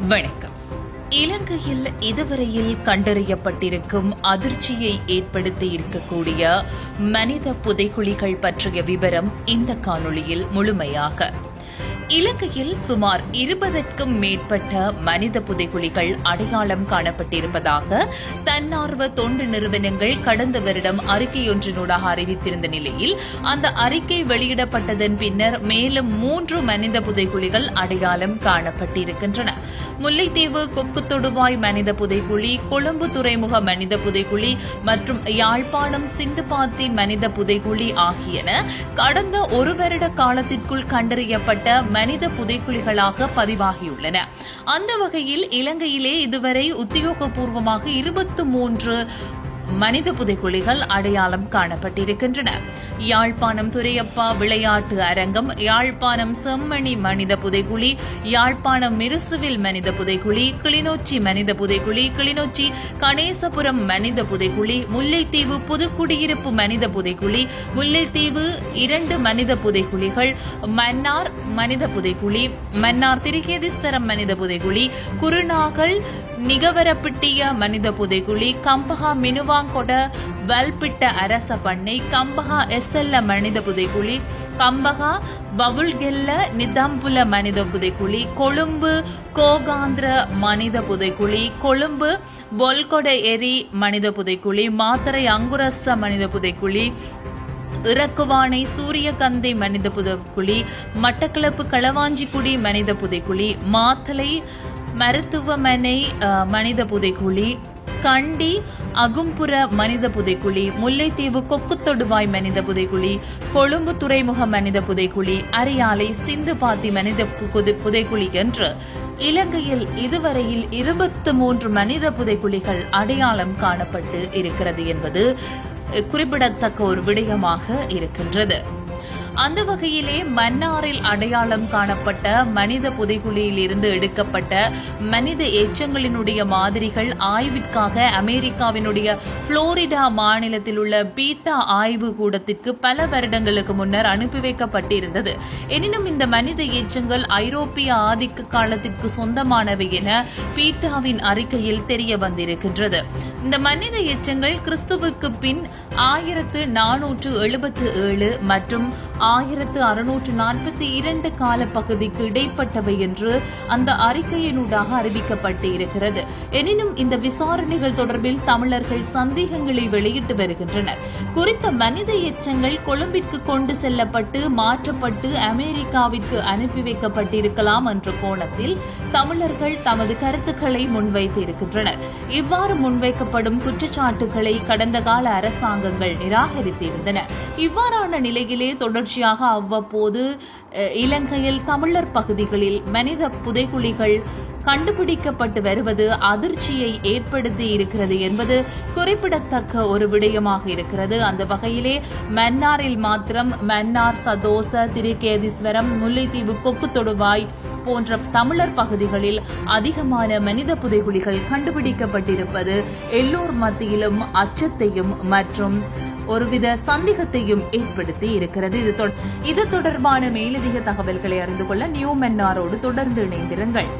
வணக்கம். இலங்கையில் இதுவரையில் கண்டறியப்பட்டிருக்கும் அதிர்ச்சியை ஏற்படுத்தி இருக்கக்கூடிய மனித புதைகுழிகள் பற்றிய விவரம் இந்த காணொளியில் முழுமையாக. இலங்கையில் சுமார் இருபதற்கும் மேற்பட்ட மனித புதைகுழிகள் அடையாளம் காணப்பட்டிருப்பதாக தன்னார்வ தொண்டு நிறுவனங்கள் கடந்த வருடம் அறிக்கையொன்றினூடாக அறிவித்திருந்த நிலையில் அந்த அறிக்கை வெளியிடப்பட்டதன் பின்னர் மேலும் மூன்று மனித புதைகுழிகள் அடையாளம் காணப்பட்டிருக்கின்றன. முல்லைத்தீவு கொக்கு தொடுவாய் மனித புதைக்குழி கொழும்பு துறைமுக மனித புதைக்குழி மற்றும் யாழ்ப்பாணம் சிந்துபாத்தி மனித புதைக்குழி ஆகியன கடந்த ஒரு வருட காலத்திற்குள் கண்டறியப்பட்ட மனித புதைக்குழிகளாக பதிவாகியுள்ளன. அந்த வகையில் இலங்கையிலே இதுவரை உத்தியோகபூர்வமாக இருபத்தி மூன்று மனித புதைக்குழிகள் அடையாளம் காணப்பட்டிருக்கின்றன. யாழ்ப்பாணம் துரையப்பா விளையாட்டு அரங்கம் யாழ்ப்பாணம் செம்மணி மனித புதைக்குழி யாழ்ப்பாணம் மிருசுவில் மனித புதைக்குழி கிளிநொச்சி மனித புதைக்குழி கிளிநொச்சி கணேசபுரம் மனித புதைக்குழி முல்லைத்தீவு புதுக்குடியிருப்பு மனித புதைக்குழி முல்லைத்தீவு இரண்டு மனித புதைக்குழிகள் மன்னார் மனித புதைக்குழி மன்னார் திரிகேதீஸ்வரம் மனித புதைக்குழி குருநாகல் நிகவரப்பிட்டிய மனித புதைக்குழி கம்பகா மினுவாங்கொட வல்பிட்ட அரச பண்ணை கம்பகா எஸ்எல்ல மனித புதைக்குழி கம்பகா பவுல்கெல்ல நிதம்புல மனித புதைக்குழி கொழும்பு கோகாந்திர மனித புதைக்குழி கொழும்பு பொல்கொட எரி மனித புதைக்குழி மாத்தரை அங்குரச மனித புதைக்குழி இறக்குவானை சூரியகந்தை மனித புதைக்குழி மட்டக்களப்பு களவாஞ்சிக்குடி மனித புதைக்குழி மாத்தலை மருத்துவமனை மனித புதைக்குழி கண்டி அகும்புற மனித புதைக்குழி முல்லைத்தீவு கொக்குத்தொடுவாய் மனித புதைக்குழி கொழும்பு துறைமுக மனித புதைக்குழி அரியாலை சிந்துபாத்தி மனித புதை- புதைக்குழி என்று இலங்கையில் இதுவரையில் இருபத்து மூன்று மனித புதைக்குழிகள் அடையாளம் காணப்பட்டு இருக்கிறது என்பது குறிப்பிடத்தக்க ஒரு விடயமாக இருக்கின்றது. அந்த வகையிலே மன்னாரில் அடையாளம் காணப்பட்ட மனித புதைகுழியில் இருந்து எடுக்கப்பட்ட மனித எச்சங்களினுடைய மாதிரிகள் ஆய்விற்காக அமெரிக்காவினுடைய புளோரிடா மாநிலத்தில் உள்ள பீட்டா ஆய்வு கூடத்திற்கு பல வருடங்களுக்கு முன்னர் அனுப்பி வைக்கப்பட்டிருந்தது. எனினும் இந்த மனித எச்சங்கள் ஐரோப்பிய ஆதிக்க காலத்திற்கு சொந்தமானவை என பீட்டாவின் அறிக்கையில் தெரிய வந்திருக்கின்றது. இந்த மனித எச்சங்கள் கிறிஸ்துவுக்கு பின் ஆயிரத்து நானூற்று எழுபத்து ஏழு மற்றும் ஆயிரத்து அறுநூற்று நாற்பத்தி இரண்டு கால பகுதிக்கு இடைப்பட்டவை என்று அந்த அறிக்கையினூடாக அறிவிக்கப்பட்டு இருக்கிறது எனினும் இந்த விசாரணைகள் தொடர்பில் தமிழர்கள் சந்தேகங்களை வெளியிட்டு வருகின்றனர். குறித்த மனித எச்சங்கள் கொழும்பிற்கு கொண்டு செல்லப்பட்டு மாற்றப்பட்டு அமெரிக்காவிற்கு அனுப்பி வைக்கப்பட்டிருக்கலாம் என்ற கோணத்தில் தமிழர்கள் தமது கருத்துக்களை முன்வைத்து இருக்கின்றனர் இவ்வாறு முன்வைக்கப்படும் குற்றச்சாட்டுகளை கடந்த கால அரசாங்கம் அரசாங்கங்கள் நிராகரித்திருந்தன. இவ்வாறான நிலையிலே தொடர்ச்சியாக அவ்வப்போது இலங்கையில் தமிழர் பகுதிகளில் மனித புதைகுழிகள் கண்டுபிடிக்கப்பட்டு வருவது அதிர்ச்சியை ஏற்படுத்தி இருக்கிறது என்பது குறிப்பிடத்தக்க ஒரு விடயமாக இருக்கிறது. அந்த வகையிலே மன்னாரில் மாத்திரம் மன்னார் சதோச திருக்கேதீஸ்வரம் முல்லைத்தீவு கொக்கு தொடுவாய் போன்ற தமிழர் பகுதிகளில் அதிகமான மனித புதைகுழிகள் கண்டுபிடிக்கப்பட்டிருப்பது எல்லோர் மத்தியிலும் அச்சத்தையும் மற்றும் ஒருவித சந்தேகத்தையும் ஏற்படுத்தி இருக்கிறது. இது இது தொடர்பான மேலதிக தகவல்களை அறிந்து கொள்ள நியூ மென்னாரோடு தொடர்ந்து இணைந்திருங்கள்.